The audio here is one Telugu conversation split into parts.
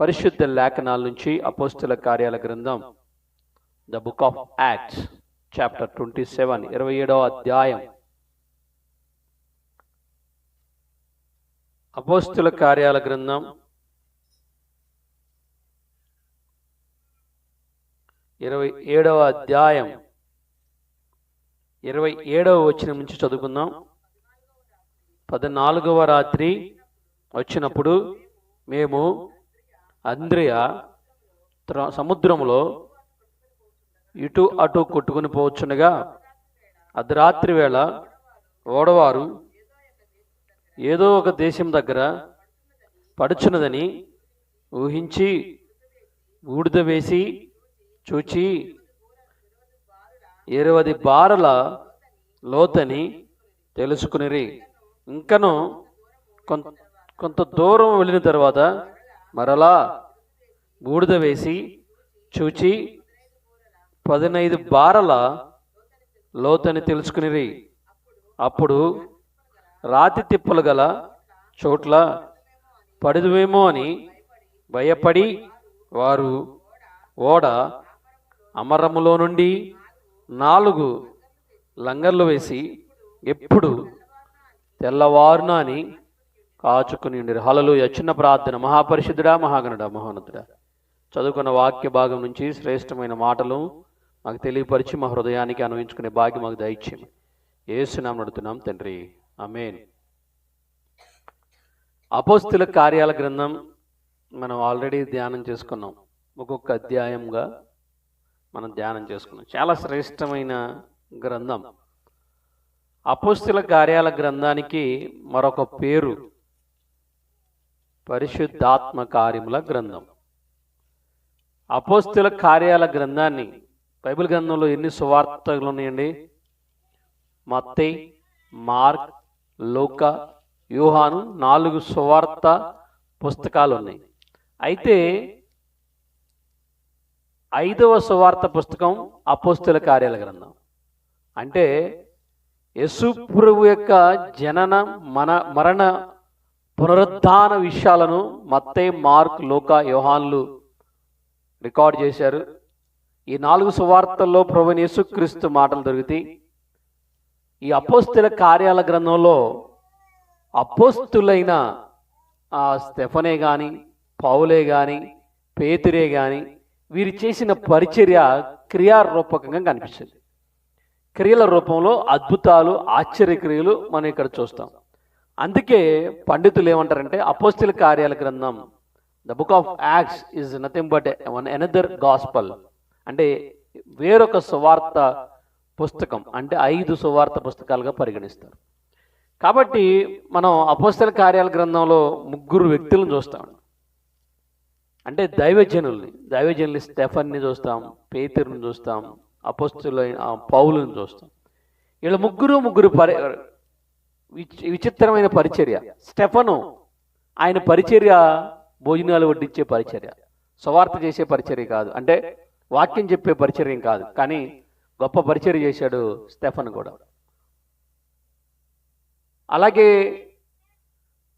పరిశుద్ధ లేఖనాల నుంచి అపోస్తుల కార్యాల గ్రంథం the book of Acts chapter twenty seven ఇరవై ఏడవ అధ్యాయం. అపోస్తుల కార్యాల గ్రంథం ఇరవై ఏడవ అధ్యాయం. ఇరవై ఏడవ వచ్చిన నుంచి చదువుకుందాం. పద్నాలుగవ రాత్రి వచ్చినప్పుడు మేము అంద్రియ త్ర- ఇటు అటు కొట్టుకుని పోవచ్చునగా అర్ధరాత్రి వేళ ఓడవారు ఏదో ఒక దేశం దగ్గర పడుచున్నదని ఊహించి బూడిద వేసి చూచి ఇరవది బారల లోతని తెలుసుకునిరి. ఇంకను కొంత కొంత దూరం వెళ్ళిన తర్వాత మరలా బూడిద వేసి చూచి పదినైదు బారల లోతని తెలుసుకుని అప్పుడు రాతి తిప్పలు గల చోట్ల పడిదువేమో అని భయపడి వారు ఓడ అమరములో నుండి నాలుగు లంగర్లు వేసి ఎప్పుడు తెల్లవారున అని కాచుకుని ఉండిరి హలలు చిన్న ప్రార్థన. మహాపరిషుద్ధుడా మహాగణుడా మహోన్నతుడా. చదువుకున్న వాక్య భాగం నుంచి శ్రేష్టమైన మాటలు మాకు తెలియపరిచి మా హృదయానికి అనువించుకునే భాగ్యం మాకు దయచేయం ఏసునాం నడుతున్నాం తండ్రి. అమేన్ అపోస్తుల కార్యాల గ్రంథం మనం ఆల్రెడీ ధ్యానం చేసుకున్నాం. ఒక్కొక్క అధ్యాయంగా మనం ధ్యానం చేసుకున్నాం. చాలా శ్రేష్టమైన గ్రంథం. అపోస్తుల కార్యాల గ్రంథానికి మరొక పేరు పరిశుద్ధాత్మ కార్యముల గ్రంథం. అపోస్తుల కార్యాల గ్రంథాన్ని బైబిల్ గ్రంథంలో ఎన్ని సువార్తలు ఉన్నాయండి? మత్తయి మార్క్ లోక వ్యూహాను నాలుగు సువార్త పుస్తకాలు ఉన్నాయి అయితే ఐదవ సువార్త పుస్తకం అపోస్తుల కార్యాల గ్రంథం. అంటే యేసు ప్రభు యొక్క జనన మన మరణ పునరుద్ధాన విషయాలను మత్తే మార్క్ లోక యోహాన్లు రికార్డ్ చేశారు. ఈ నాలుగు సువార్తల్లో ప్రభుని యేసుక్రీస్తు మాటలు దొరికితే ఈ అపోస్తుల కార్యాల గ్రంథంలో అపోస్తులైన ఆ స్టెఫనే కానీ పౌలే కానీ పేతురే కానీ వీరు చేసిన పరిచర్య క్రియారూపకంగా కనిపిస్తుంది. క్రియల రూపంలో అద్భుతాలు ఆశ్చర్యక్రియలు మనం ఇక్కడ చూస్తాం. అందుకే పండితులు ఏమంటారంటే అపోస్తుల కార్యాల గ్రంథం the book of Acts is nothing but one another gospel అంటే వేరొక సువార్త పుస్తకం అంటే ఐదు సువార్త పుస్తకాలుగా పరిగణిస్తారు. కాబట్టి మనం అపోస్తల కార్యాల గ్రంథంలో ముగ్గురు వ్యక్తులను చూస్తాం. అంటే దైవజనుల్ని దైవజనులు స్టెఫన్ని చూస్తాం పేతురుని చూస్తాం అపోస్తులైన పౌలను చూస్తాం. వీళ్ళ ముగ్గురు ముగ్గురు పరి విచిత్రమైన పరిచర్య. స్టెఫను ఆయన పరిచర్య భోజనాలు వడ్డించే పరిచర్య. సువార్త చేసే పరిచర్య కాదు. అంటే వాక్యం చెప్పే పరిచర్యం కాదు. కానీ గొప్ప పరిచర్య చేశాడు స్టెఫన్ కూడా. అలాగే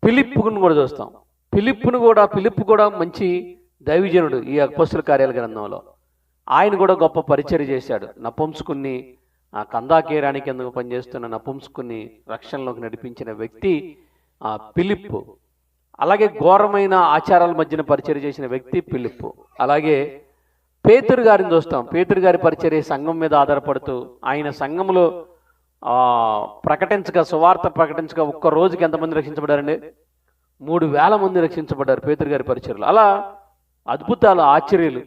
పిలిప్పును కూడా చూస్తాం. పిలిప్పును కూడా ఫిలిప్ కూడా మంచి దైవజనుడు ఈ అపస్తుల కార్యాల గ్రంథంలో. ఆయన కూడా గొప్ప పరిచర్య చేశాడు. నపుంసుకుని ఆ కందాకేరానికి ఎందుకు పనిచేస్తున్న నపుంసుకుని రక్షణలోకి నడిపించిన వ్యక్తి ఆ పిలిప్పు. అలాగే ఘోరమైన ఆచారాల మధ్యన పరిచయం చేసిన వ్యక్తి ఫిలిప్ అలాగే పేతురు గారిని చూస్తాం. పేతురు గారి పరిచర్య సంఘం మీద ఆధారపడుతూ ఆయన సంఘంలో ఆ, ప్రకటించగా సువార్త ప్రకటించగా ఒక్క రోజుకి ఎంతమంది రక్షించబడారండి మూడు వేల మంది రక్షించబడ్డారు పేతురు గారి పరిచయలు అలా అద్భుతాలు ఆశ్చర్యాలు.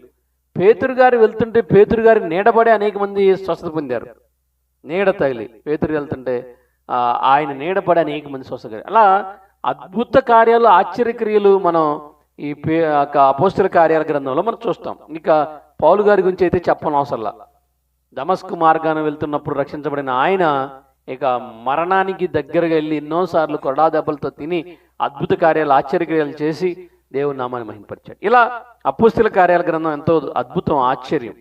పేతురు గారు వెళ్తుంటే పేతురు గారి నీడబడి అనేక మంది స్వస్థత పొందారు. నీడ తగిలి పేతురు వెళ్తుంటే ఆ, ఆయన నీడపడి అనేక మంది స్వస్థత అలా అద్భుత కార్యాలు ఆశ్చర్యక్రియలు మనం ఈ అపోస్తుల కార్యాల గ్రంథంలో మనం చూస్తాం. ఇంకా పౌలు గారి గురించి అయితే చెప్పను అవసరంలా. దమస్కు మార్గాన వెళ్తున్నప్పుడు రక్షించబడిన ఆయన ఇక మరణానికి దగ్గరగా వెళ్ళి ఎన్నోసార్లు కొడా దెబ్బలతో తిని అద్భుత కార్యాలు ఆశ్చర్యక్రియలు చేసి దేవుని నామాన్ని మహింపరిచాడు. ఇలా అపుస్తుల కార్యాల గ్రంథం ఎంతో అద్భుతం ఆశ్చర్యం.